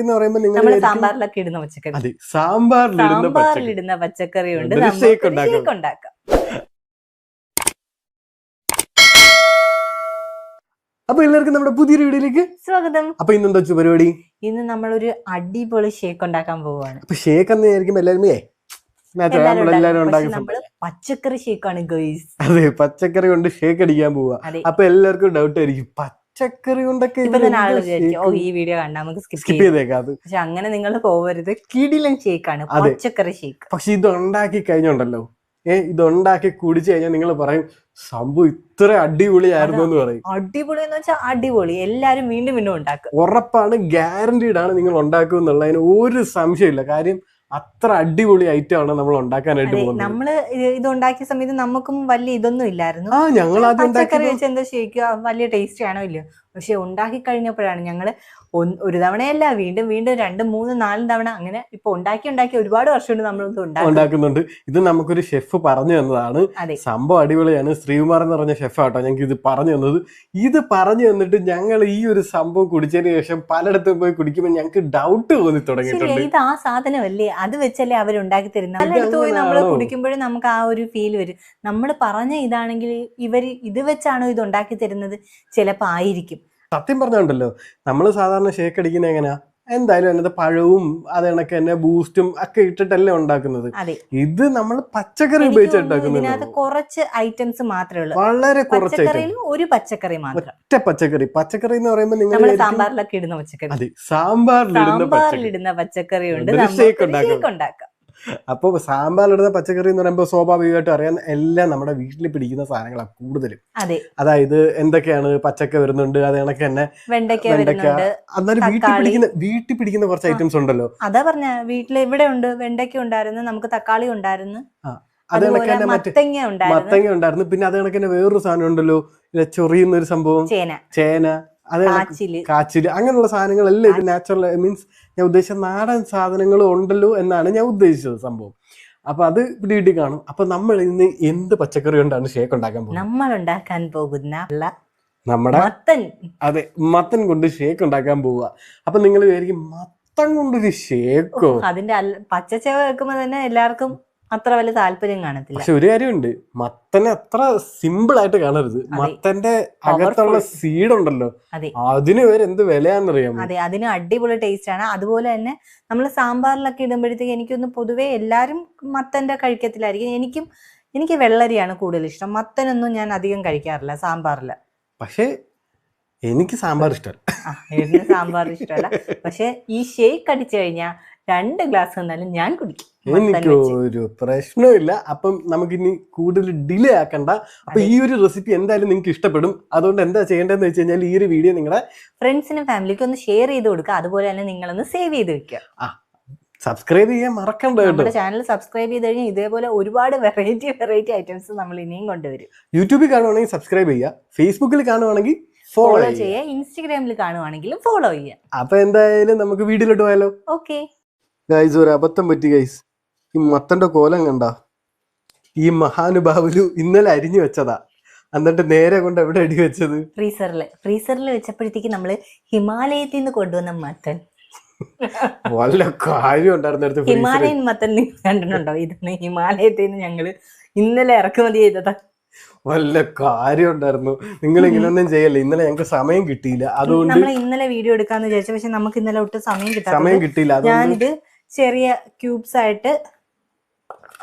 എന്ന് പറയുമ്പോൾ നിങ്ങൾ സാമ്പാറിലൊക്കെ ഇടുന്ന പച്ചക്കറി. അതെ സാമ്പാറിലിടുന്ന പച്ചക്കറി. സാമ്പാറിലിടുന്ന ഉണ്ടാക്കാം. അപ്പൊ എല്ലാവർക്കും നമ്മുടെ പുതിയൊരു വീഡിയോയിലേക്ക് സ്വാഗതം. അപ്പൊ ഇന്നെന്താ വെച്ചു പരിപാടി? ഇന്ന് നമ്മൾ ഒരു അടിപൊളി ഷേക്ക് ഉണ്ടാക്കാൻ പോവുകയാണ്. അപ്പൊ ഷേക്ക് എന്ന് വിചാരിക്കുമ്പോ എല്ലാവരും. പച്ചക്കറി ഷേക്കാണ് ഗൈസ് അതെ പച്ചക്കറി കൊണ്ട് ഷേക്ക് അടിക്കാൻ പോവാ അപ്പൊ എല്ലാവർക്കും ഡൗട്ട് ആയിരിക്കും. പച്ചക്കറി കൊണ്ടൊക്കെ ഓ ഈ വീഡിയോ നമുക്ക് സ്കിപ്പ് സ്കിപ്പ് ചെയ്യാം. ചെയ്തേക്കാം അത്. പക്ഷെ അങ്ങനെ നിങ്ങൾ പോവരുത്. കിടിലൻ ഷേക്കാണ് പച്ചക്കറി ഷേക്ക് പക്ഷെ ഇത് ഉണ്ടാക്കി കഴിഞ്ഞുണ്ടല്ലോ. ഏ ഇത് ഉണ്ടാക്കി കുടിച്ചു കഴിഞ്ഞാൽ നിങ്ങൾ പറയും സംഭവം ഇത്ര അടിപൊളിയായിരുന്നു എന്ന് പറയും. അടിപൊളി എന്ന് വെച്ചാൽ അടിപൊളി. എല്ലാരും വീണ്ടും വീണ്ടും ഉണ്ടാക്കും. ഉറപ്പാണ് ഗ്യാരണ്ടീഡ് ആണ് നിങ്ങൾ ഉണ്ടാക്കും എന്നുള്ളതിന് ഒരു സംശയമില്ല കാര്യം അത്ര അടിപൊളി ഐറ്റം ആണ് നമ്മൾ ഉണ്ടാക്കാനായിട്ട് പോകുന്നത്. നമ്മൾ ഇത് ഉണ്ടാക്കിയ സമയത്ത് നമുക്കും വലിയ ഇതൊന്നും ഇല്ലായിരുന്നു. ആ ഞങ്ങൾ പച്ചക്കറി വെച്ച് എന്താ ശരിക്കും വലിയ ടേസ്റ്റ് ആണോ ഇല്ലയോ? പക്ഷെ ഉണ്ടാക്കി കഴിഞ്ഞപ്പോഴാണ് ഞങ്ങൾ ഒരു തവണയല്ല വീണ്ടും വീണ്ടും രണ്ടും മൂന്നും നാലും തവണ അങ്ങനെ ഇപ്പൊ ഉണ്ടാക്കി ഉണ്ടാക്കി ഒരുപാട് വർഷം കൊണ്ട് നമ്മൾ ഇത് ഉണ്ടാക്കുന്നുണ്ട്. ഇത് നമുക്കൊരു ഷെഫ് പറഞ്ഞു തന്നതാണ്. സംഭവം അടിപൊളിയാണ്. ശ്രീകുമാർ എന്ന് പറഞ്ഞ ഷെഫ് ആട്ടോ ഞങ്ങൾക്ക് ഇത് പറഞ്ഞു തന്നത്. ഇത് പറഞ്ഞു തന്നിട്ട് ഞങ്ങൾ ഈ ഒരു സംഭവം കുടിച്ചതിന് ശേഷം പലയിടത്തും പോയി കുടിക്കുമ്പോൾ ഞങ്ങൾക്ക് ഡൗട്ട് തോന്നി തുടങ്ങിയിട്ടുണ്ട്. ഇത് ആ സാധനമല്ലേ? അത് വെച്ചല്ലേ അവർ ഉണ്ടാക്കി തരുന്നത് പലയിടത്ത് പോയി നമ്മൾ കുടിക്കുമ്പോഴും നമുക്ക് ആ ഒരു ഫീൽ വരും. നമ്മൾ പറഞ്ഞ ഇതാണെങ്കിൽ ഇവർ ഇത് വെച്ചാണോ ഇത് ഉണ്ടാക്കി തരുന്നത്? ചിലപ്പോ ആയിരിക്കും. സത്യം പറഞ്ഞുണ്ടല്ലോ. നമ്മൾ സാധാരണ ഷേക്ക് അടിക്കുന്ന എങ്ങനെയാ എന്തായാലും അതിനകത്ത് പഴവും അത് കണക്ക് തന്നെ ബൂസ്റ്റും ഒക്കെ ഇട്ടിട്ടല്ലേ ഉണ്ടാക്കുന്നത്. ഇത് നമ്മൾ പച്ചക്കറി ഉപയോഗിച്ച് ഉണ്ടാക്കുന്നത് കുറച്ച് ഐറ്റംസ് മാത്രമേ ഉള്ളൂ. വളരെ കുറച്ച് ഒരു പച്ചക്കറി മാത്രം. ഒറ്റ പച്ചക്കറി. പച്ചക്കറി എന്ന് പറയുമ്പോൾ നിങ്ങൾ സാമ്പാറിലൊക്കെ ഇടുന്ന പച്ചക്കറി. സാമ്പാറിലിടുന്ന പച്ചക്കറി. ഉണ്ട്. ഉണ്ടാക്കാം. Shake ഉണ്ടാക്കാം അപ്പൊ സാമ്പാറിലിടുന്ന പച്ചക്കറി എന്ന് പറയുമ്പോൾ സ്വാഭാവികമായിട്ടും അറിയാൻ എല്ലാം നമ്മുടെ വീട്ടിൽ പിടിക്കുന്ന സാധനങ്ങളാണ് കൂടുതലും. അതെ. അതായത് എന്തൊക്കെയാണ് പച്ചക്ക വരുന്നുണ്ട് അത് കണക്ക് തന്നെ വെണ്ടയ്ക്ക എന്നാലും വീട്ടിൽ പിടിക്കുന്ന വീട്ടിൽ പിടിക്കുന്ന കുറച്ച് ഐറ്റംസ് ഉണ്ടല്ലോ. അതാ പറഞ്ഞ വീട്ടിൽ ഇവിടെ ഉണ്ട് വെണ്ടയ്ക്ക ഉണ്ടായിരുന്നു നമുക്ക് തക്കാളി ഉണ്ടായിരുന്നു. അത് കണക്ക് തന്നെ മത്തങ്ങ ഉണ്ടായിരുന്നു. പിന്നെ അത് കണക്ക് തന്നെ വേറൊരു സാധനം ഉണ്ടല്ലോ ചൊറിയുന്ന ഒരു സംഭവം. ചേന. ചേന. കാച്ചിൽ. കാച്ചിൽ. അങ്ങനെയുള്ള സാധനങ്ങളെല്ലാം ഇത് നാച്ചുറൽ മീൻസ് ഞാൻ ഉദ്ദേശിച്ച നാടൻ സാധനങ്ങളും ഉണ്ടല്ലോ എന്നാണ് ഞാൻ ഉദ്ദേശിച്ചത് സംഭവം. അപ്പൊ അത് വീട്ടിൽ കാണും. അപ്പൊ നമ്മൾ ഇന്ന് എന്ത് പച്ചക്കറി കൊണ്ടാണ് ഷേക്ക് ഉണ്ടാക്കാൻ പോകുന്നത്? നമ്മൾ ഉണ്ടാക്കാൻ പോകുന്ന നമ്മുടെ മത്തൻ. അതെ മത്തൻ കൊണ്ട് ഷേക്ക് ഉണ്ടാക്കാൻ പോവുക. അപ്പൊ നിങ്ങൾ വിചാരിക്കും മത്തൻ കൊണ്ടൊരു ഷേക്കോ അതിന്റെ പച്ച വെക്കുമ്പോ തന്നെ എല്ലാവർക്കും അത്ര വലിയ താല്പര്യം കാണത്തില്ല. പക്ഷെ ഒരു കാര്യമുണ്ട്. മത്തനെ അത്ര സിമ്പിൾ ആയിട്ട് കാണരുത്. മത്തന്റെ അകത്തുള്ള സീഡ് ഉണ്ടല്ലോ. അതെ. അതിന് വരെ എന്ത് വിലയാണെന്നറിയാം അതെ അതിന് അടിപൊളി ടേസ്റ്റ് ആണ്. അതുപോലെ തന്നെ നമ്മൾ സാമ്പാറിലൊക്കെ ഇടുമ്പോഴത്തേക്ക് എനിക്കൊന്ന് പൊതുവേ എല്ലാരും മത്തന്റെ കഴിക്കത്തിലായിരിക്കും. എനിക്കും എനിക്ക് വെള്ളരിയാണ് കൂടുതൽ ഇഷ്ടം. മത്തനൊന്നും ഞാൻ അധികം കഴിക്കാറില്ല സാമ്പാറിൽ പക്ഷെ എനിക്ക് സാമ്പാർ ഇഷ്ടമല്ല സാമ്പാർ ഇഷ്ടമല്ല. പക്ഷെ ഈ ഷേക്ക് അടിച്ചു കഴിഞ്ഞാൽ രണ്ട് ഗ്ലാസ് തന്നാലും ഞാൻ കുടിക്കും. എനിക്ക്. ഒരു പ്രശ്നമില്ല അപ്പം നമുക്കിനി കൂടുതൽ ഡിലേ ആക്കണ്ട. അപ്പൊ ഈ ഒരു റെസിപ്പി എന്തായാലും നിങ്ങൾക്ക് ഇഷ്ടപ്പെടും. അതുകൊണ്ട് എന്താ ചെയ്യേണ്ടതെന്ന് വെച്ച് കഴിഞ്ഞാൽ ഈ ഒരു വീഡിയോ നിങ്ങളുടെ ഫ്രണ്ട്സിനും ഫാമിലിക്കും ഒന്ന് ഷെയർ ചെയ്ത് കൊടുക്കുക. അതുപോലെ തന്നെ നിങ്ങളൊന്ന് സേവ് ചെയ്ത് വെക്കുക. സബ്സ്ക്രൈബ് ചെയ്യാൻ മറക്കണ്ട കേട്ടോ. ചാനൽ സബ്സ്ക്രൈബ് ചെയ്ത് കഴിഞ്ഞാൽ ഇതേപോലെ ഒരുപാട് വെറൈറ്റി വെറൈറ്റി ഐറ്റംസ് നമ്മൾ ഇനിയും കൊണ്ടുവരും. യൂട്യൂബിൽ കാണുവാണെങ്കിൽ സബ്സ്ക്രൈബ് ചെയ്യുക. ഫേസ്ബുക്കിൽ കാണുവാണെങ്കിൽ ഫോളോ ചെയ്യുക. ഇൻസ്റ്റഗ്രാമിൽ കാണുവാണെങ്കിലും ഫോളോ ചെയ്യുക. അപ്പൊ എന്തായാലും നമുക്ക് വീഡിയോയിലോട്ട് പോയാലോ? ഓക്കെ ഗൈസ് ഒരു അബദ്ധം പറ്റി ഗൈസ് ഈ മത്തന്റെ കോലം കണ്ട? ഈ മഹാനുഭാവുലു ഇന്നലെ അരിഞ്ഞു വെച്ചതാ. എന്നിട്ട് നേരെ കൊണ്ട് എവിടെ അടി വെച്ചത്? ഫ്രീസറിൽ ഫ്രീസറിൽ വെച്ചപ്പോഴത്തേക്ക് നമ്മൾ ഹിമാലയത്തിൽ നിന്ന് കൊണ്ടുവന്ന മത്തൻ. വല്ല കാര്യം ഉണ്ടായിരുന്നു ഹിമാലയൻ മത്തൻ നിങ്ങൾ കണ്ടിട്ടുണ്ടോ? ഇതെന്ന് ഹിമാലയത്തിൽ നിന്ന് ഞങ്ങൾ ഇന്നലെ ഇറക്കുമതി ചെയ്തതാ. വല്ല കാര്യം ഉണ്ടായിരുന്നു. നിങ്ങൾ ഇങ്ങനൊന്നും ചെയ്യല്ലേ? ഇന്നലെ ഞങ്ങൾക്ക് സമയം കിട്ടിയില്ല. അതുകൊണ്ട് നമ്മൾ ഇന്നലെ വീഡിയോ എടുക്കാന്ന് വിചാരിച്ചു. പക്ഷെ നമുക്ക് ഇന്നലെ ഒട്ടും സമയം കിട്ടാ സമയം കിട്ടിയില്ല. ഞാനിത് ചെറിയ ക്യൂബ്സ് ആയിട്ട്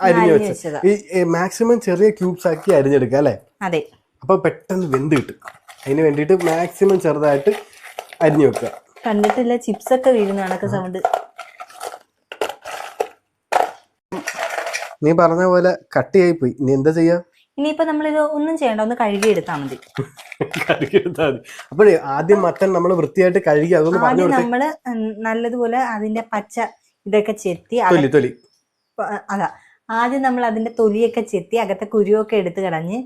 അരിഞ്ഞു വെച്ചത്. ഈ മാക്സിമം ചെറിയ ക്യൂബ്സ് ആക്കി അരിഞ്ഞെടുക്കുക അല്ലേ? അതെ. അപ്പൊ പെട്ടെന്ന് വെന്ത് കിട്ടും. അതിന് വേണ്ടിയിട്ട് മാക്സിമം ചെറുതായിട്ട് അരിഞ്ഞു വെക്കുക. കണ്ടിട്ടില്ല? ചിപ്സ് ഒക്കെ വീഴുന്ന കണക്ക് സൗണ്ട് നീ പറഞ്ഞ പോലെ കട്ടിയായി പോയി. ഇനി എന്താ ചെയ്യാ? ഇനിയിപ്പോ നമ്മളിത് ഒന്നും ചെയ്യണ്ട ഒന്ന് കഴുകി എടുത്താൽ മതി. കഴുകിയെടുത്താൽ മതി. അപ്പോഴേ ആദ്യം മത്തൻ നമ്മൾ വൃത്തിയായിട്ട് കഴുകി അതൊന്ന് പറഞ്ഞു നമ്മൾ നല്ലതുപോലെ അതിന്റെ പച്ച ഇതൊക്കെ ചെത്തി അതാ. ആദ്യം നമ്മൾ അതിന്റെ തൊലിയൊക്കെ ചെത്തി അകത്തെ കുരുവൊക്കെ എടുത്ത് കളഞ്ഞ്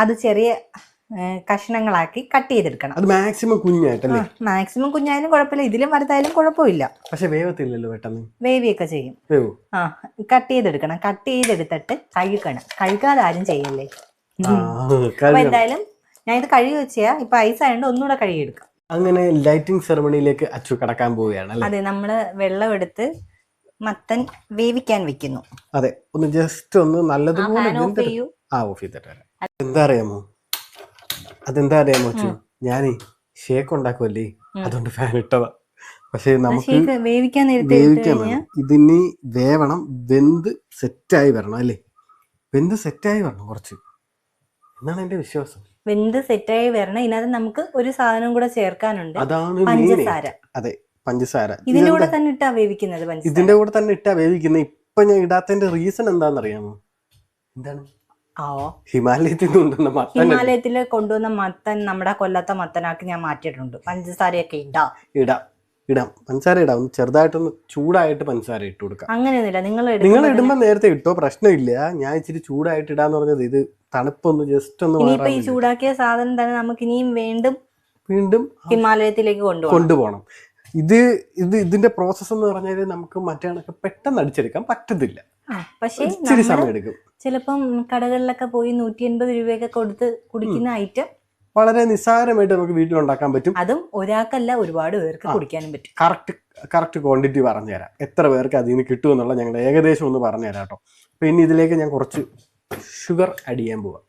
അത് ചെറിയ കഷ്ണങ്ങളാക്കി കട്ട് ചെയ്തെടുക്കണം. അത് മാക്സിമം കുഞ്ഞായിട്ടല്ലേ? മാക്സിമം കുഞ്ഞായാലും കുഴപ്പമില്ല. ഇതിലും വലുതായാലും കുഴപ്പമില്ല. പക്ഷെ വേവത്തില്ലല്ലോ പെട്ടെന്ന്. വേവിയൊക്കെ ചെയ്യും. ആ കട്ട് ചെയ്തെടുക്കണം. കട്ട് ചെയ്തെടുത്തിട്ട് കഴുകണം. കഴുകാതെ ആരും ചെയ്യല്ലേ? അപ്പൊ എന്തായാലും ഞാൻ ഇത് കഴുകി വെച്ചാ ഇപ്പൊ ഐസ് ആയതുകൊണ്ട് ഒന്നുകൂടെ കഴുകിയെടുക്കാം. അങ്ങനെ ലൈറ്റിംഗ് സെറമണിയിലേക്ക് അച്ചു കടക്കാൻ പോവുകയാണ് അതെ നമ്മൾ വെള്ളം എടുത്ത് മത്തൻ വേവിക്കാൻ വെക്കുന്നു. അതെ ഒന്ന് ജസ്റ്റ് ഒന്ന് നല്ലതുപോലെ ആ ഓഫ് ചെയ്തിട്ട് എന്താ അറിയാമോ അതെന്താ അറിയാമോ അച്ചു ഞാനേ ഷേക്ക് ഉണ്ടാക്കുമല്ലേ അതുകൊണ്ട് ഫാൻ ഇട്ടതാ. പക്ഷെ നമുക്ക് വേവിക്കാൻ ഇതിനി വേവണം വെന്ത് സെറ്റായി വരണം അല്ലേ? വെന്ത് സെറ്റായി വരണം കുറച്ച്. എന്നാണ് എന്റെ വിശ്വാസം? വെന്ത് സെറ്റായി വരണം. ഇതിനകത്ത് നമുക്ക് ഒരു സാധനം കൂടെ ചേർക്കാനുണ്ട്. അതാണ് പഞ്ചസാര. അതെ പഞ്ചസാര. ഇതിന്റെ കൂടെ തന്നെ ഇട്ടാ വേവിക്കുന്നത് പഞ്ചസാര? ഇതിന്റെ കൂടെ തന്നെ ഇട്ടാ വേവിക്കുന്നത്. ഇപ്പൊ ഞാൻ ഇടാത്തതിന്റെ റീസൺ എന്താണെന്ന് അറിയാമോ എന്താണ് ഹിമാലയത്തിൽ ഹിമാലയത്തിൽ കൊണ്ടുവന്ന മത്തൻ നമ്മുടെ കൊല്ലത്തെ മത്തനാക്കി ഞാൻ മാറ്റിയിട്ടുണ്ട്. പഞ്ചസാരയൊക്കെ ഇടാം. ഇടാം. ഇടാം. പഞ്ചസാര ഇടാം. ഒന്ന് ചെറുതായിട്ടൊന്ന് ചൂടായിട്ട് പഞ്ചസാര ഇട്ട് കൊടുക്കാം. അങ്ങനെയൊന്നുമില്ല. നിങ്ങൾ നിങ്ങൾ ഇടുമ്പോൾ ഇടുമ്പോ നേരത്തെ ഇട്ടോ? പ്രശ്നമില്ല. ഞാൻ ഇച്ചിരി ചൂടായിട്ട് ഇടാന്ന് പറഞ്ഞത് ഇത് തണുപ്പൊന്ന് ജസ്റ്റ് ഒന്ന് ഇനിയിപ്പോ ഈ ചൂടാക്കിയ സാധനം തന്നെ നമുക്ക് ഇനിയും വീണ്ടും വീണ്ടും ഹിമാലയത്തിലേക്ക് കൊണ്ടുപോകണം. കൊണ്ടുപോകണം. ഇത് ഇത് ഇതിന്റെ പ്രോസസ്സ് എന്ന് പറഞ്ഞാൽ നമുക്ക് മറ്റേ കണക്ക് പെട്ടെന്ന് അടിച്ചെടുക്കാൻ പറ്റത്തില്ല. പക്ഷേ ഇച്ചിരി നമ്മൾ സമയം എടുക്കും ചിലപ്പം കടകളിലൊക്കെ പോയി നൂറ്റി എൺപത് രൂപയൊക്കെ കൊടുത്ത് കുടിക്കുന്ന ഐറ്റം വളരെ നിസ്സാരമായിട്ട് നമുക്ക് വീട്ടിൽ ഉണ്ടാക്കാൻ പറ്റും. അതും ഒരാൾക്കല്ല ഒരുപാട് പേർക്ക്. കുടിക്കാനും പറ്റും. കറക്റ്റ് കറക്റ്റ് ക്വാണ്ടിറ്റി പറഞ്ഞുതരാം. എത്ര പേർക്ക് അതിൽ നിന്ന് കിട്ടുമെന്നുള്ള ഞങ്ങൾ ഏകദേശം ഒന്ന് പറഞ്ഞുതരാം കേട്ടോ. അപ്പൊ ഇനി ഇതിലേക്ക് ഞാൻ കുറച്ച് ഷുഗർ ആഡ് ചെയ്യാൻ പോവാം.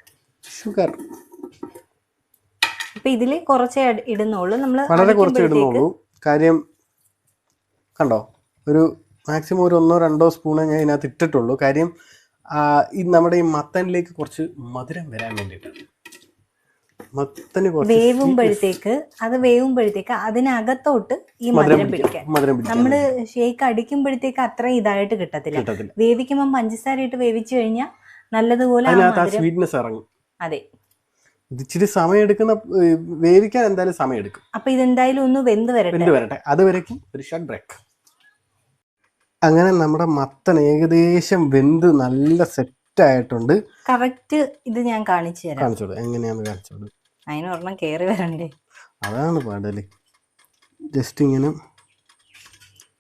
ഷുഗർ അപ്പൊ ഇതിൽ കുറച്ച് ഇട- ഇടുന്നുള്ളൂ. നമ്മൾ വളരെ കുറച്ച് ഇടുന്നുള്ളൂ. കാര്യം കണ്ടോ ഒരു മാക്സിമം ഒരു ഒന്നോ രണ്ടോ സ്പൂണേ ഞാൻ ഇതിനകത്ത് ഇട്ടിട്ടുള്ളൂ. കാര്യം ഈ നമ്മുടെ ഈ മത്തനിലേക്ക് കുറച്ച് മധുരം വരാൻ വേണ്ടിയിട്ടാണ് വേവുമ്പോഴത്തേക്ക് അത് വേവുമ്പോഴത്തേക്ക് അതിനകത്തോട്ട് ഈ മധുരം മധുരം പിടിക്കാം. പിടിക്കാൻ നമ്മൾ ഷേക്ക് അടിക്കുമ്പോഴത്തേക്ക് അത്ര ഇതായിട്ട് കിട്ടത്തില്ല. വേവിക്കുമ്പോ വേവിക്കുമ്പോൾ പഞ്ചസാര ഇട്ട് വേവിച്ചു കഴിഞ്ഞാൽ നല്ലതുപോലെ സ്വീറ്റ്നെസ് ഇറങ്ങും. അതെ. ഇച്ചിരി സമയം എടുക്കുന്ന വേവിക്കാൻ എന്തായാലും സമയം എടുക്കും അപ്പൊ ഇതെന്തായാലും ഒന്ന് വെന്ത് വരട്ടെ. വെന്ത് വരട്ടെ. അതുവരേക്കും ഒരു ഷോർട്ട് ബ്രേക്ക് അങ്ങനെ നമ്മുടെ മത്തൻ ഏകദേശം വെന്ത് നല്ല സെറ്റ് ആയിട്ടുണ്ട്. കറക്റ്റ് ഇത് ഞാൻ കാണിച്ചു തരാം. കാണിച്ചോളൂ. എങ്ങനെയാണ് കാണിച്ചോളൂ. അതിന് കയറി വരണ്ടേ? അതാണ് പാടൽ. ജസ്റ്റ് ഇങ്ങനെ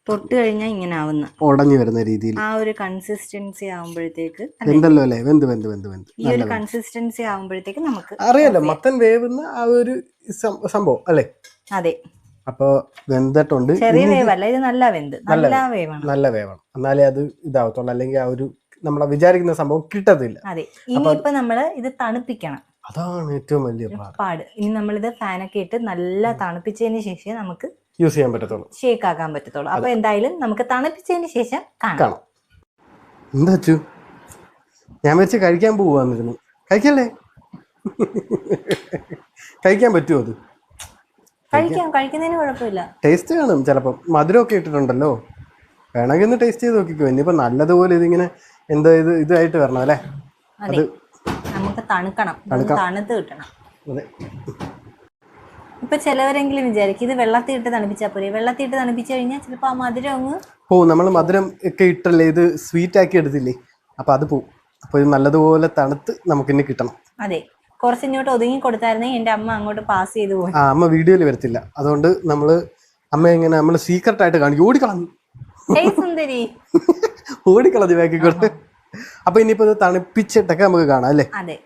തൊട്ട് കഴിഞ്ഞാൽ ഇങ്ങനെ ആവുന്ന. ഉടഞ്ഞു വരുന്ന രീതിയിൽ. ആ ഒരു കൺസിസ്റ്റൻസി ആവുമ്പോഴത്തേക്ക് എന്തല്ലോ വെന്തല്ലോ അല്ലേ? വെന്ത് വെന്ത് വെന്ത് വെന്ത്. ഈ ഒരു കൺസിസ്റ്റൻസി ആവുമ്പോഴത്തേക്ക് നമുക്ക് അറിയാലോ മത്തൻ വേവുന്ന ആ ഒരു സംഭവം അല്ലേ? അതെ. അപ്പോ വെന്തിട്ടുണ്ട്. ചെറിയ വേവല്ല ഇത് നല്ല വെന്ത്. നല്ല നല്ല വേവാണ്. നല്ല വേവാണ്. എന്നാലേ അത് ഇതാവത്തുള്ളൂ. അല്ലെങ്കിൽ ആ ഒരു നമ്മളെ വിചാരിക്കുന്ന സംഭവം കിട്ടത്തില്ല. അതെ. ഇനിയിപ്പോ നമ്മൾ ഇത് തണുപ്പിക്കണം. അതാണ് ഏറ്റവും വലിയ പാട്. ഇനി നമ്മളിത് ഫാനൊക്കെ ഇട്ട് നല്ല തണുപ്പിച്ചതിന് ശേഷം നമുക്ക് യൂസ് ചെയ്യാൻ പറ്റത്തുള്ളൂ. ഷേക്ക് ആക്കാൻ പറ്റത്തുള്ളൂ. അപ്പൊ എന്തായാലും നമുക്ക് തണുപ്പിച്ചതിന് ശേഷം കാണാം. എന്താ അച്ചു? ഞാൻ വെച്ച് കഴിക്കാൻ പോവാന്നിരുന്നു. കഴിക്കല്ലേ? കഴിക്കാൻ പറ്റുമോ അത്? കഴിക്കാം. കഴിക്കുന്നതിന് കുഴപ്പമില്ല. ടേസ്റ്റ് കാണും. ചിലപ്പം മധുരമൊക്കെ ഇട്ടിട്ടുണ്ടല്ലോ. വേണമെങ്കിൽ ഒന്ന് ടേസ്റ്റ് ചെയ്ത് നോക്കിക്കോ. ഇനിയിപ്പോ നല്ലതുപോലെ ഇതിങ്ങനെ എന്താ ഇത് ഇതായിട്ട് വരണം അല്ലേ? അതെ നമുക്ക് തണുക്കണം. തണുത്ത് കിട്ടണം. ഇപ്പൊ ചിലവരെങ്കിലും വിചാരിക്കും ഇത് വെള്ളത്തിൽ ഇട്ട് തണുപ്പിച്ചാൽ പോരെ. വെള്ളത്തിൽ ഇട്ട് തണുപ്പിച്ചു കഴിഞ്ഞാൽ ചിലപ്പോൾ ആ മധുരം അങ്ങ് ഓ നമ്മൾ മധുരം ഒക്കെ ഇട്ടല്ലേ? ഇത് സ്വീറ്റ് ആക്കി എടുത്തില്ലേ? അപ്പൊ അത് പോവും. അപ്പൊ ഇത് നല്ലതുപോലെ തണുത്ത് നമുക്ക് ഇനി കിട്ടണം. അതെ. കുറച്ച് ഇങ്ങോട്ട് ഒതുങ്ങി കൊടുത്തായിരുന്നെങ്കിൽ എന്റെ അമ്മ അങ്ങോട്ട് പാസ് ചെയ്ത് പോയി. ആ അമ്മ വീഡിയോയിൽ വരത്തില്ല. അതുകൊണ്ട് നമ്മൾ അമ്മ എങ്ങനെ നമ്മൾ സീക്രട്ട് ആയിട്ട് കാണിക്കും ഓടിക്കളഞ്ഞു. ഓടിക്കളഞ്ഞു സുന്ദരി. ഓടിക്കളഞ്ഞു ബാക്കിക്കോട്ട് അപ്പൊ ഇനിയിപ്പോ ഇത് തണുപ്പിച്ചിട്ടൊക്കെ നമുക്ക് കാണാം അല്ലേ? അതെ.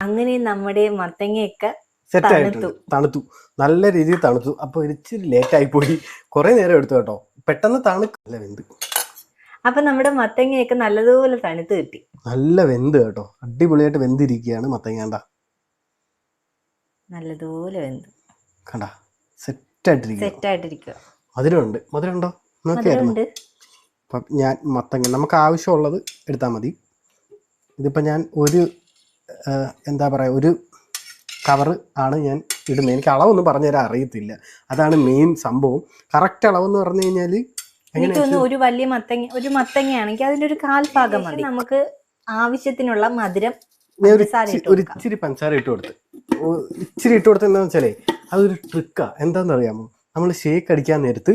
അങ്ങനെ നമ്മുടെ മത്തങ്ങയൊക്കെ സെറ്റ്. ആയിട്ടുണ്ട്. തണുത്തു. നല്ല രീതിയിൽ തണുത്തു. അപ്പൊ ഇച്ചിരി ലേറ്റ് ആയി പോയി കുറെ നേരം എടുത്തു കേട്ടോ. പെട്ടെന്ന് തണുക്കല്ല വെന്ത്. അപ്പൊ നമ്മുടെ മത്തങ്ങയൊക്കെ നല്ലതുപോലെ തണുത്ത് കിട്ടി. നല്ല വെന്ത് കേട്ടോ. അടിപൊളിയായിട്ട് വെന്തിരിക്കുകയാണ് മത്തങ്ങ കണ്ട നല്ലതുപോലെ വെന്ത്. കണ്ട? സെറ്റ് ആയിട്ടിരിക്കുക സെറ്റ് ആയിട്ടിരിക്കുക മധുരമുണ്ട്. മധുരമുണ്ടോ? നോക്കിയായിരുന്നു? അപ്പം ഞാൻ മത്തങ്ങ നമുക്ക് ആവശ്യമുള്ളത് എടുത്താൽ മതി. ഇതിപ്പോൾ ഞാൻ ഒരു എന്താ പറയുക ഒരു കവറ് ആണ് ഞാൻ ഇടുന്നത്. എനിക്ക് അളവൊന്നും പറഞ്ഞുതരാൻ അറിയത്തില്ല. അതാണ് മെയിൻ സംഭവം. കറക്റ്റ് അളവെന്ന് പറഞ്ഞു കഴിഞ്ഞാൽ എനിക്ക് തോന്നുന്നു ഒരു വലിയ മത്തങ്ങ ഒരു മത്തങ്ങയാണെങ്കിൽ അതിന്റെ ഒരു കാൽഭാഗം മതി. നമുക്ക് ആവശ്യത്തിനുള്ള മധുരം ഞാൻ ഒരു ഇട്ട് ഒരു ഇച്ചിരി പഞ്ചസാര ഇട്ട് കൊടുത്ത്. ഇച്ചിരി ഇട്ട് കൊടുത്ത് എന്താണെന്ന് വെച്ചാലേ അതൊരു ട്രിക്കാണ് എന്താണെന്ന് അറിയാമോ നമ്മൾ ഷേക്ക് അടിക്കാൻ നേരത്ത്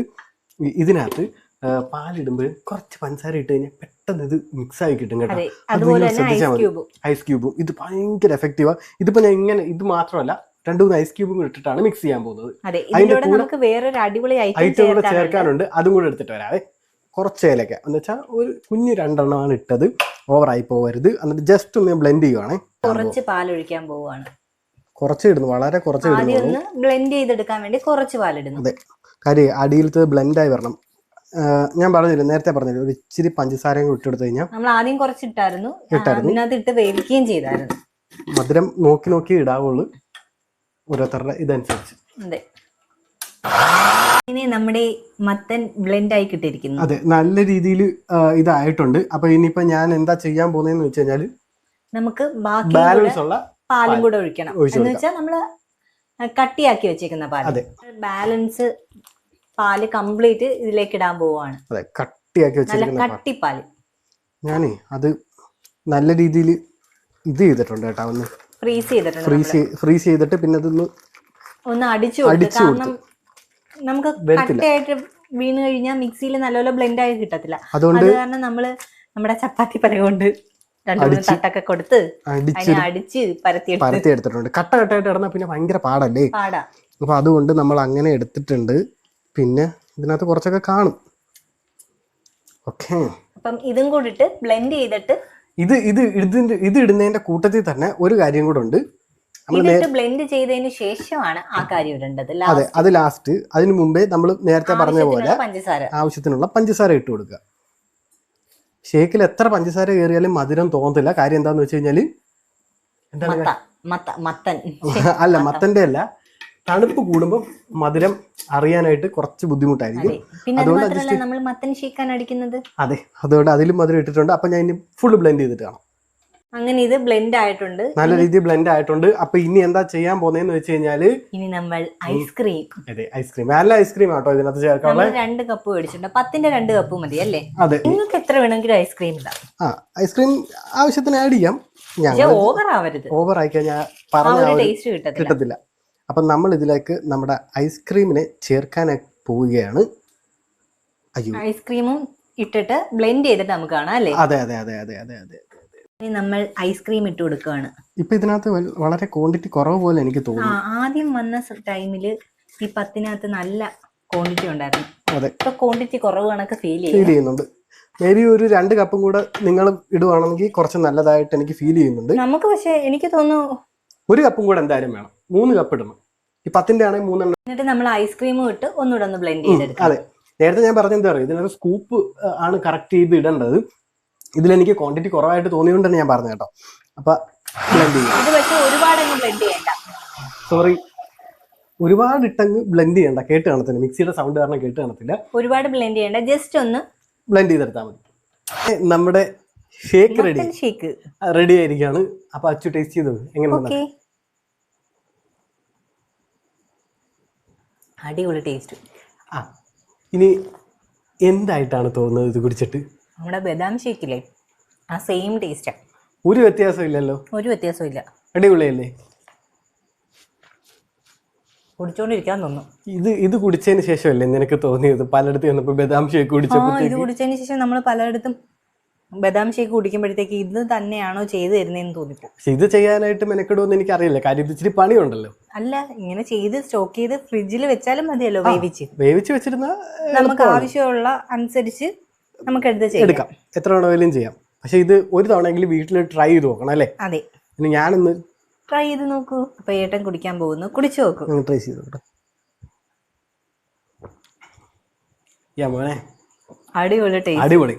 ഇതിനകത്ത് ആ, പാലിടുമ്പോൾ കുറച്ച് പഞ്ചസാര ഇട്ട് കഴിഞ്ഞാൽ പെട്ടെന്ന് ഇത് മിക്സ് ആയി കിട്ടും കേട്ടോ. അതെ നിങ്ങൾ ശ്രദ്ധിച്ചാൽ ഐസ് മതി. ഐസ് ക്യൂബും ഇത് ഭയങ്കര എഫക്റ്റീവാ ഇതിപ്പോ ഞാൻ ഇങ്ങനെ ഇത് മാത്രമല്ല രണ്ടു മൂന്ന് ഐസ് ക്യൂബും കൂടി ഇട്ടിട്ടാണ് മിക്സ് ചെയ്യാൻ പോകുന്നത്. അതെ അതിന്റെ കൂടെ വേറൊരു അടിപൊളി ഐറ്റം കൂടെ ചേർക്കാനുണ്ട്. അതും കൂടെ എടുത്തിട്ട് വരാവേ. കുറച്ച് ഏലക്ക. എന്ന് വെച്ചാൽ ഒരു കുഞ്ഞു രണ്ടെണ്ണമാണ് ഇട്ടത്. ഓവറായി പോകരുത് എന്നിട്ട് ജസ്റ്റ് ഒന്ന് ബ്ലെൻഡ് ചെയ്യുവാണ്. കുറച്ച് പാലൊഴിക്കാൻ പോവുകയാണ്. കുറച്ച് ഇടുന്നു. വളരെ കുറച്ച് ഇടുന്നു. ബ്ലെൻഡ് ചെയ്തെടുക്കാൻ വേണ്ടി കുറച്ച് പാലിടുന്നു. അതെ. കാര്യം അടിയിലത്തെ ബ്ലെൻഡായി വരണം. ഞാൻ പറഞ്ഞില്ല നേരത്തെ പറഞ്ഞില്ല ഒരു ഇച്ചിരി പഞ്ചസാരയും കൂടി ഇട്ടെടുത്ത് കഴിഞ്ഞാൽ നമ്മൾ ആദ്യം കുറച്ച് ഇട്ടായിരുന്നു. ഇട്ടായിരുന്നു. അതിനകത്ത് ഇട്ട് വേവിക്കുകയും ചെയ്തായിരുന്നു. മധുരം നോക്കി നോക്കി ഇടാവുള്ളൂ. ഓരോരുത്തരുടെ ഇതനുസരിച്ച്. അതെ. ഇനി നമ്മുടെ മത്തൻ ബ്ലെൻഡ് ആയി കിട്ടിയിരിക്കുന്നു. അതെ നല്ല രീതിയിൽ ഇതായിട്ടുണ്ട്. അപ്പൊ ഇനിയിപ്പോ ഞാൻ എന്താ ചെയ്യാൻ പോകുന്നതെന്ന് വെച്ച് കഴിഞ്ഞാൽ നമുക്ക് ബാക്കി ബാലൻസ് ഉള്ള പാലും കൂടെ ഒഴിക്കണം. എന്ന് വെച്ചാൽ നമ്മൾ കട്ടിയാക്കി വെച്ചേക്കുന്ന പാൽ. ബാലൻസ് പാൽ കംപ്ലീറ്റ് ഇതിലേക്ക് ഇടാൻ പോവാണ്. അതെ കട്ടിയാക്കി നല്ല. കട്ടിപ്പാൽ. ഞാനേ അത് നല്ല രീതിയിൽ ഇത് ചെയ്തിട്ടുണ്ട് കേട്ടോ ഒന്ന് ഫ്രീസ് ചെയ്തിട്ടുണ്ട് ഫ്രീസ് ഫ്രീസ് ചെയ്തിട്ട് പിന്നെ അതൊന്ന് ഒന്ന് അടിച്ചു അടിച്ചു കാരണം നമുക്ക് കട്ടിയായിട്ട് വീണ് കഴിഞ്ഞാൽ മിക്സിയിൽ നല്ലപോലെ ബ്ലെൻഡ് ആയി കിട്ടത്തില്ല. അതുകൊണ്ട് അത് കാരണം നമ്മൾ നമ്മുടെ ചപ്പാത്തി പല കൊണ്ട് തട്ടൊക്കെ കൊടുത്ത് അടിച്ച് പരത്തി എടുത്തിട്ടുണ്ട് കട്ട കട്ടായിട്ട് ഇടന്ന പിന്നെ ഭയങ്കര പാടല്ലേ? പാടാ. അപ്പൊ അതുകൊണ്ട് നമ്മൾ അങ്ങനെ എടുത്തിട്ടുണ്ട്. പിന്നെ ഇതിനകത്ത് കുറച്ചൊക്കെ കാണും. ഓക്കെ അപ്പം ഇതും കൂടിട്ട് ബ്ലെൻഡ് ചെയ്തിട്ട് ഇത് ഇത് ഇതിന്റെ ഇത് ഇടുന്നതിന്റെ കൂട്ടത്തിൽ തന്നെ ഒരു കാര്യം കൂടെ ഉണ്ട്. ബ്ലെൻഡ് ചെയ്തതിന് ശേഷമാണ് ആ കാര്യം ഇടേണ്ടത്. അതെ അത് ലാസ്റ്റ് അതിനു മുമ്പേ നമ്മൾ നേരത്തെ പറഞ്ഞ പോലെ ആവശ്യത്തിനുള്ള പഞ്ചസാര ഇട്ട് കൊടുക്കുക. ഷേക്കിൽ എത്ര പഞ്ചസാര കയറിയാലും മധുരം തോന്നത്തില്ല. കാര്യം എന്താന്ന് വെച്ച് കഴിഞ്ഞാൽ എന്താണ് മത്തൻ. അല്ല മത്തന്റെ അല്ല. തണുപ്പ് കൂടുമ്പോൾ മധുരം അറിയാനായിട്ട് കുറച്ച് ബുദ്ധിമുട്ടായിരിക്കും. അതുകൊണ്ട് നമ്മൾ മത്തൻ ഷീക്കാൻ അടിക്കുന്നത്. അതെ. അതുകൊണ്ട് അതിലും മധുരം ഇട്ടിട്ടുണ്ട്. അപ്പൊ ഞാൻ ഇനി ഫുൾ ബ്ലെൻഡ് ചെയ്തിട്ട് കാണാം. അങ്ങനെ ഇത് ബ്ലെൻഡ് ആയിട്ടുണ്ട്. നല്ല രീതിയിൽ ബ്ലെൻഡ് ആയിട്ടുണ്ട്. അപ്പൊ ഇനി എന്താ ചെയ്യാൻ പോകുന്നതെന്ന് വെച്ച് കഴിഞ്ഞാൽ ഇനി നമ്മൾ ഐസ്ക്രീം അതെ ഐസ്ക്രീം നല്ല ഐസ്ക്രീം ആട്ടോ ഇതിനകത്ത് ചേർക്കാനുള്ള. നമ്മൾ രണ്ട് കപ്പ് മേടിച്ചിട്ടുണ്ട്. പത്തിന്റെ രണ്ട് കപ്പ് മതി അല്ലേ? അതെ. നിങ്ങൾക്ക് എത്ര വേണമെങ്കിലും ഐസ്ക്രീം ഇടാം. ആ ഐസ്ക്രീം ആവശ്യത്തിന് ആഡ് ചെയ്യാം. ഓവർ ആവരുത്. ഓവർ ആയി കഴിഞ്ഞാൽ ആ പറഞ്ഞ ടേസ്റ്റ് കിട്ടത്തില്ല. അപ്പം നമ്മൾ ഇതിലേക്ക് നമ്മുടെ ഐസ്ക്രീമിനെ ചേർക്കാനായി പോവുകയാണ്. അയ്യോ. ഐസ്ക്രീമും ഇട്ടിട്ട് ബ്ലെൻഡ് ചെയ്തിട്ട് നമുക്ക് കാണാം അല്ലേ? അതെ അതെ അതെ അതെ അതെ അതെ. ഇനി നമ്മൾ ഐസ്ക്രീം ഇട്ട് കൊടുക്കുകയാണ്. ഇപ്പൊ ഇതിനകത്ത് വൽ- വളരെ ക്വാണ്ടിറ്റി കുറവ് പോലെ എനിക്ക് ആ തോന്നുന്നു ആദ്യം വന്ന ടൈമിൽ ഈ പത്തിനകത്ത് നല്ല ക്വാണ്ടിറ്റി ഉണ്ടായിരുന്നു. അതെ. ഇപ്പൊ ക്വാണ്ടിറ്റി കുറവ് കണക്ക് ഫീൽ ചെയ്യും ഫീൽ ചെയ്യുന്നുണ്ട്. മേ ബി ഒരു രണ്ട് കപ്പും കൂടെ നിങ്ങൾ ഇടുവാണെങ്കിൽ കുറച്ച് നല്ലതായിട്ട് എനിക്ക് ഫീൽ ചെയ്യുന്നുണ്ട്. നമുക്ക് പക്ഷേ എനിക്ക് തോന്നുന്നു ഒരു കപ്പും കൂടെ എന്തായാലും വേണം. മൂന്ന് കപ്പ് ഇടണം. ഈ പത്തിന്റെ ആണെങ്കിൽ മൂന്നെണ്ണം. എന്നിട്ട് നമ്മൾ ഐസ്ക്രീമും ഇട്ട് ഒന്നുകൂടെ ഒന്ന് ബ്ലെൻഡ് ചെയ്തെടുക്കാം. അതെ. നേരത്തെ ഞാൻ പറഞ്ഞത് എന്താ പറയുക ഇതിനൊരു സ്കൂപ്പ് ആണ് കറക്റ്റ് ചെയ്ത് ഇടേണ്ടത്. ഇതിലെനിക്ക് ക്വാണ്ടിറ്റി കുറവായിട്ട് തോന്നിയോണ്ടാണ് ഞാൻ പറഞ്ഞത് കേട്ടോ. അപ്പൊ ബ്ലെൻഡ് ചെയ്യാം. ഇത് പക്ഷെ ഒരുപാട് അങ്ങ് ബ്ലെൻഡ് ചെയ്യണ്ട. സോറി ഒരുപാട് ഇട്ടങ്ങ് ബ്ലെൻഡ് ചെയ്യണ്ട. കേട്ട് കാണത്തില്ല. മിക്സിയുടെ സൗണ്ട് കാരണം കേട്ട് കാണത്തില്ല. ഒരുപാട് ബ്ലെൻഡ് ചെയ്യണ്ട. ജസ്റ്റ് ഒന്ന് ബ്ലെൻഡ് ചെയ്തെടുത്താൽ മതി. നമ്മുടെ ഷേക്ക് റെഡി ഷേക്ക് റെഡി ആയിരിക്കാണ്. അപ്പൊ അച്ചു ടേസ്റ്റ് ചെയ്തത് എങ്ങനെ അടിപൊളി ടേസ്റ്റ് ആ ഇനി എന്തായിട്ടാണ് തോന്നുന്നത് ഇത് കുടിച്ചിട്ട്? നമ്മുടെ ബദാം ഷേക്കില്ലേ? ആ സെയിം ടേസ്റ്റാണ് ഒരു വ്യത്യാസം ഇല്ലല്ലോ? ഒരു വ്യത്യാസമില്ല ഇല്ല. അടിപൊളിയല്ലേ? കുടിച്ചോണ്ടിരിക്കാൻ തോന്നും ഇത് ഇത് കുടിച്ചതിന് ശേഷമല്ലേ നിനക്ക് തോന്നിയത്? പലയിടത്ത് ബദാം ഷേക്ക് ആ ഇത് കുടിച്ചതിന് ശേഷം നമ്മൾ പലയിടത്തും ബദാം ഷേക്ക് കുടിക്കുമ്പോഴത്തേക്ക് ഇത് തന്നെയാണോ ചെയ്തു തരുന്നതെന്ന് തോന്നിപ്പോ പക്ഷെ ഇത് ചെയ്യാനായിട്ട് മെനക്കെടുമെന്ന് എനിക്ക് അറിയില്ല കാര്യം ഇത് ഇച്ചിരി പണിയുണ്ടല്ലോ. അല്ല ഇങ്ങനെ ചെയ്ത് സ്റ്റോക്ക് ചെയ്ത് ഫ്രിഡ്ജിൽ വെച്ചാലും മതിയല്ലോ വേവിച്ച്. വേവിച്ച് വെച്ചിരുന്ന നമുക്ക് ആവശ്യമുള്ള അനുസരിച്ച് നമുക്ക് എടുത്ത് ചെയ്യാം. എടുക്കാം. എത്ര വേണമെങ്കിലും ചെയ്യാം. പക്ഷെ ഇത് ഒരു തവണയെങ്കിലും വീട്ടിൽ ട്രൈ ചെയ്ത് നോക്കണം അല്ലേ? അതെ. ഇനി ഞാനൊന്ന് ട്രൈ ചെയ്ത് നോക്കൂ. അപ്പൊ ഏട്ടൻ കുടിക്കാൻ പോകുന്നു. കുടിച്ചു നോക്കൂ. ട്രൈ ചെയ്ത് നോക്കട്ടെ. അടിപൊളി ടേസ്റ്റ്. അടിപൊളി.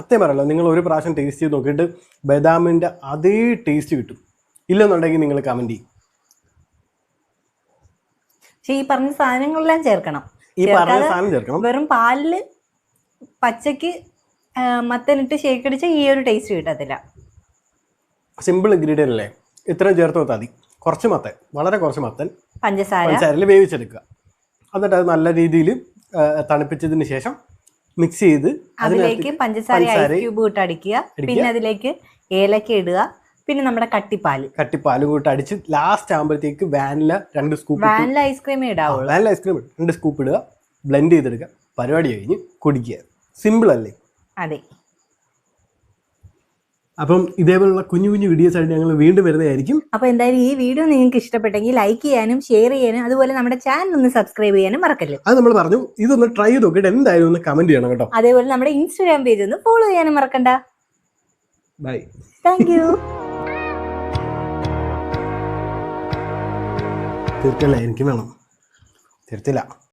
സത്യം പറയല്ലോ നിങ്ങൾ ഒരു പ്രാവശ്യം ടേസ്റ്റ് ചെയ്ത് നോക്കിയിട്ട് ബദാമിന്റെ അതേ ടേസ്റ്റ് കിട്ടും. ഇല്ലെന്നുണ്ടെങ്കിൽ നിങ്ങൾ കമന്റ് ചെയ്യും. പക്ഷെ ഈ പറഞ്ഞ സാധനങ്ങളെല്ലാം ചേർക്കണം. ഈ പറഞ്ഞ സാധനം ചേർക്കണം. വെറും പാലിൽ പച്ചക്ക് മത്തനിട്ട് ഷേക്ക് അടിച്ചാൽ ഈ ഒരു ടേസ്റ്റ് കിട്ടത്തില്ല. സിമ്പിൾ ഇൻഗ്രീഡിയന്റ് അല്ലേ? ഇത്രയും ചേർത്ത് മതി. കുറച്ച് മത്തൻ വളരെ കുറച്ച് മത്തൻ പഞ്ചസാര. പഞ്ചസാരയിൽ വേവിച്ചെടുക്കുക. എന്നിട്ട് അത് നല്ല രീതിയിൽ തണുപ്പിച്ചതിന് ശേഷം മിക്സ് ചെയ്ത് അതിലേക്ക് പഞ്ചസാര ഐസ് ക്യൂബ് ഇട്ട് അടിക്കുക. പിന്നെ അതിലേക്ക് ഏലക്ക ഇടുക. പിന്നെ നമ്മുടെ കട്ടിപ്പാൽ. കട്ടിപ്പാൽ കൂട്ട് അടിച്ച് ലാസ്റ്റ് ആകുമ്പോഴത്തേക്ക് വാനില രണ്ട് സ്കൂപ്പ് വാനില ഐസ്ക്രീം ഇടാവുള്ളൂ വാനില ഐസ്ക്രീം രണ്ട് സ്കൂപ്പ് ഇടുക. ബ്ലെൻഡ് ചെയ്തെടുക്കുക. പരിപാടി കഴിഞ്ഞ് കുടിക്കുക. സിമ്പിൾ അല്ലേ? അതെ. അപ്പം ഇതേപോലുള്ള കുഞ്ഞു കുഞ്ഞു വീഡിയോസ് ആയിട്ട് ഞങ്ങൾ വീണ്ടും വരുന്നതായിരിക്കും. അപ്പൊ എന്തായാലും ഈ വീഡിയോ നിങ്ങൾക്ക് ഇഷ്ടപ്പെട്ടെങ്കിൽ ലൈക്ക് ചെയ്യാനും ഷെയർ ചെയ്യാനും അതുപോലെ നമ്മുടെ ചാനൽ ഒന്ന് സബ്സ്ക്രൈബ് ചെയ്യാനും മറക്കല്ലേ? അത് നമ്മൾ പറഞ്ഞു ഇതൊന്ന് ട്രൈ ചെയ്ത് നോക്കിയിട്ട് എന്തായാലും ഒന്ന് കമന്റ് ചെയ്യണം കേട്ടോ. അതേപോലെ നമ്മുടെ ഇൻസ്റ്റാഗ്രാം പേജ് ഒന്ന് ഫോളോ ചെയ്യാനും മറക്കണ്ട. ബൈ താങ്ക് യു തീർക്കല്ലേ എനിക്ക് വേണം. തീർത്തില്ല